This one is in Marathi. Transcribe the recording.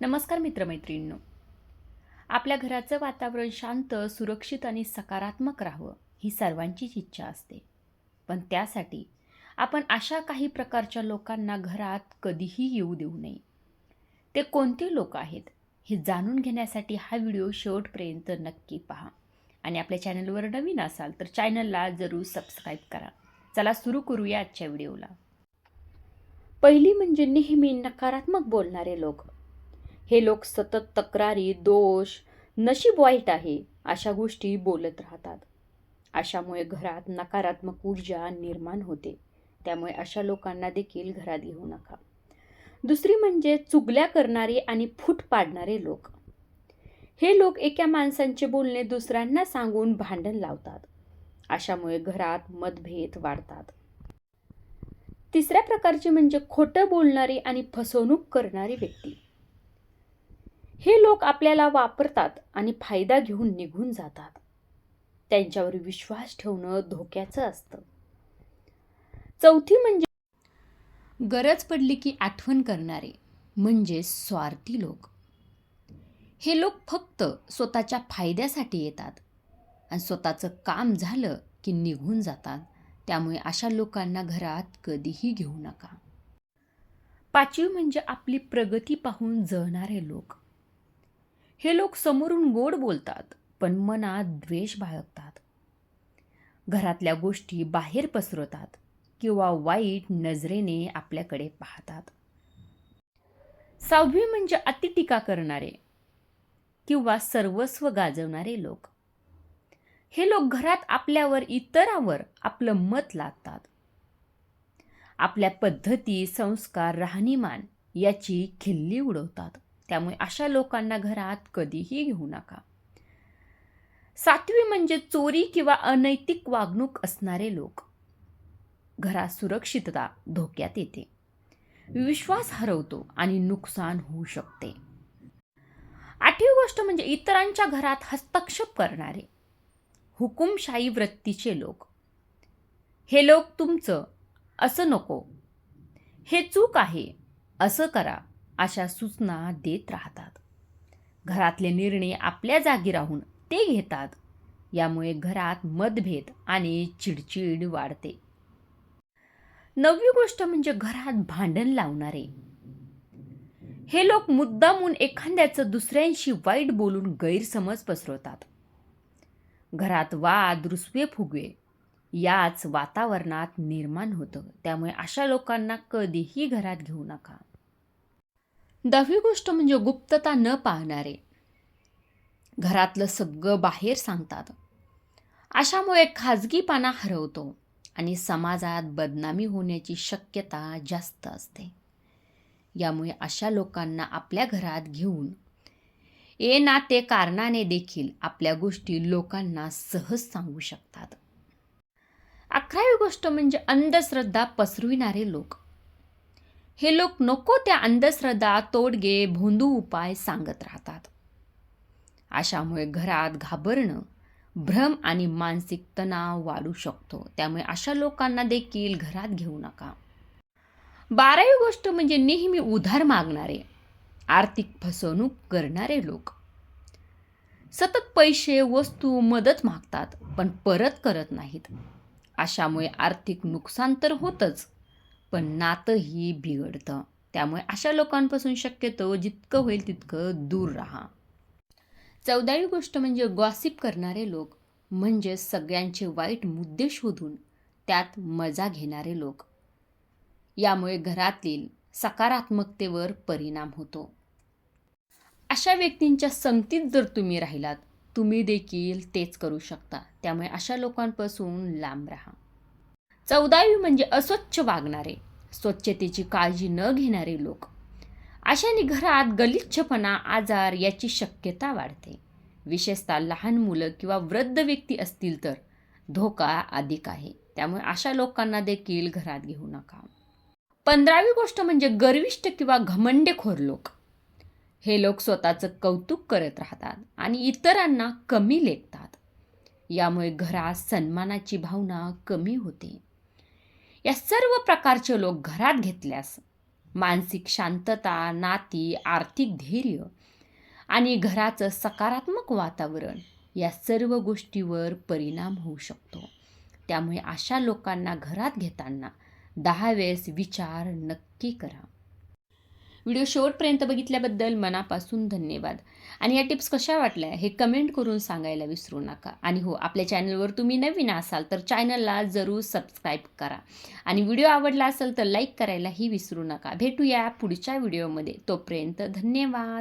नमस्कार मित्रमैत्रिणींनो. आपल्या घराचं वातावरण शांत सुरक्षित आणि सकारात्मक राहावं ही सर्वांचीच इच्छा असते. पण त्यासाठी आपण अशा काही प्रकारच्या लोकांना घरात कधीही येऊ देऊ नये. ते कोणते लोक आहेत हे जाणून घेण्यासाठी हा व्हिडिओ शेवटपर्यंत नक्की पहा आणि आपल्या चॅनलवर नवीन असाल तर चॅनलला जरूर सबस्क्राईब करा. चला सुरू करूया आजच्या व्हिडिओला. पहिली म्हणजे नेहमी नकारात्मक बोलणारे लोक. हे लोक सतत तक्रारी दोष नशीब वाईट आहे अशा गोष्टी बोलत राहतात. अशामुळे घरात नकारात्मक ऊर्जा निर्माण होते. त्यामुळे अशा लोकांना देखील घरात घेऊ नका. दुसरी म्हणजे चुगल्या करणारे आणि फूट पाडणारे लोक. हे लोक एका माणसांचे बोलणे दुसऱ्यांना सांगून भांडण लावतात. अशामुळे घरात मतभेद वाढतात. तिसऱ्या प्रकारचे म्हणजे खोटं बोलणारी आणि फसवणूक करणारी व्यक्ती. हे लोक आपल्याला वापरतात आणि फायदा घेऊन निघून जातात. त्यांच्यावर विश्वास ठेवणं धोक्याचं असतं. चौथी म्हणजे गरज पडली की आठवण करणारे म्हणजे स्वार्थी लोक. हे लोक फक्त स्वतःच्या फायद्यासाठी येतात आणि स्वतःचं काम झालं की निघून जातात. त्यामुळे अशा लोकांना घरात कधीही घेऊ नका. पाचवी म्हणजे आपली प्रगती पाहून जळणारे लोक. हे लोक समोरून गोड बोलतात पण मनात द्वेष बाळगतात. घरातल्या गोष्टी बाहेर पसरवतात किंवा वाईट नजरेने आपल्याकडे पाहतात. सहावी म्हणजे अतिटीका करणारे किंवा सर्वस्व गाजवणारे लोक. हे लोक घरात आपल्यावर इतरांवर आपलं मत लादतात. आपल्या पद्धती संस्कार राहणीमान याची खिल्ली उडवतात. त्यामुळे अशा लोकांना घरात कधीही घेऊ नका. सातवी म्हणजे चोरी किंवा अनैतिक वागणूक असणारे लोक. घरात सुरक्षितता धोक्यात येते. विश्वास हरवतो आणि नुकसान होऊ शकते. आठवी गोष्ट म्हणजे इतरांच्या घरात हस्तक्षेप करणारे. हुकुमशाही वृत्तीचे लोक. हे लोक तुमचं असं नको. हे चूक आहे. असं करा. अशा सूचना देत राहतात. घरातले निर्णय आपल्या जागी राहून ते घेतात. यामुळे घरात मतभेद आणि चिडचिड वाढते. नववी गोष्ट म्हणजे घरात भांडण लावणारे. हे लोक मुद्दामून एखाद्याचं दुसऱ्यांशी वाईट बोलून गैरसमज पसरवतात. घरात वाद रुसवे फुगवे याच वातावरणात निर्माण होतं. त्यामुळे अशा लोकांना कधीही घरात घेऊ नका. दहावी गोष्ट म्हणजे गुप्तता न पाहणारे. घरातलं सगळं बाहेर सांगतात. अशामुळे खाजगीपणा हरवतो आणि समाजात बदनामी होण्याची शक्यता जास्त असते. यामुळे अशा लोकांना आपल्या घरात घेऊन ये ना ते कारणाने देखील आपल्या गोष्टी लोकांना सहज सांगू शकतात. अकरावी गोष्ट म्हणजे अंधश्रद्धा पसरविणारे लोक. हे लोक नको त्या अंधश्रद्धा तोडगे भोंदू उपाय सांगत राहतात. अशामुळे घरात घाबरणं भ्रम आणि मानसिक तणाव वाढू शकतो. त्यामुळे अशा लोकांना देखील घरात घेऊ नका. बारावी गोष्ट म्हणजे नेहमी उधार मागणारे आर्थिक फसवणूक करणारे लोक. सतत पैसे वस्तू मदत मागतात पण परत करत नाहीत. अशामुळे आर्थिक नुकसान तर होतच. पण नातंही बिघडतं. त्यामुळे अशा लोकांपासून शक्यतो जितकं होईल तितकं दूर राहा. चौदावी गोष्ट म्हणजे गॉसिप करणारे लोक म्हणजे सगळ्यांचे वाईट मुद्दे शोधून त्यात मजा घेणारे लोक. यामुळे घरातील सकारात्मकतेवर परिणाम होतो. अशा व्यक्तींच्या संगतीत जर तुम्ही राहिलात तुम्ही देखील तेच करू शकता. त्यामुळे अशा लोकांपासून लांब राहा. चौदावी म्हणजे अस्वच्छ वागणारे स्वच्छतेची काळजी न घेणारे लोक. अशाने घरात गलिच्छपणा आजार याची शक्यता वाढते. विशेषतः लहान मुलं किंवा वृद्ध व्यक्ती असतील तर धोका अधिक आहे. त्यामुळे अशा लोकांना देखील घरात घेऊ नका. पंधरावी गोष्ट म्हणजे गर्विष्ठ किंवा घमंडेखोर लोक. हे लोक स्वतःचं कौतुक करत राहतात आणि इतरांना कमी लेखतात. यामुळे घरात सन्मानाची भावना कमी होते. या सर्व प्रकारचे लोक घरात घेतल्यास मानसिक शांतता नाती आर्थिक धैर्य आणि घराचं सकारात्मक वातावरण या सर्व गोष्टीवर परिणाम होऊ शकतो. त्यामुळे अशा लोकांना घरात घेताना दहा वेळेस विचार नक्की करा. व्हिडिओ शेवटपर्यंत बघितल्याबद्दल मनापासून धन्यवाद. आणि या टिप्स कशा वाटल्या हे कमेंट करून सांगायला विसरू नका. आणि हो आपल्या चॅनलवर तुम्ही नवीन असाल तर चॅनलला जरूर सबस्क्राईब करा. आणि व्हिडिओ आवडला असेल तर लाईक करायलाही विसरू नका. भेटूया पुढच्या व्हिडिओमध्ये. तोपर्यंत धन्यवाद.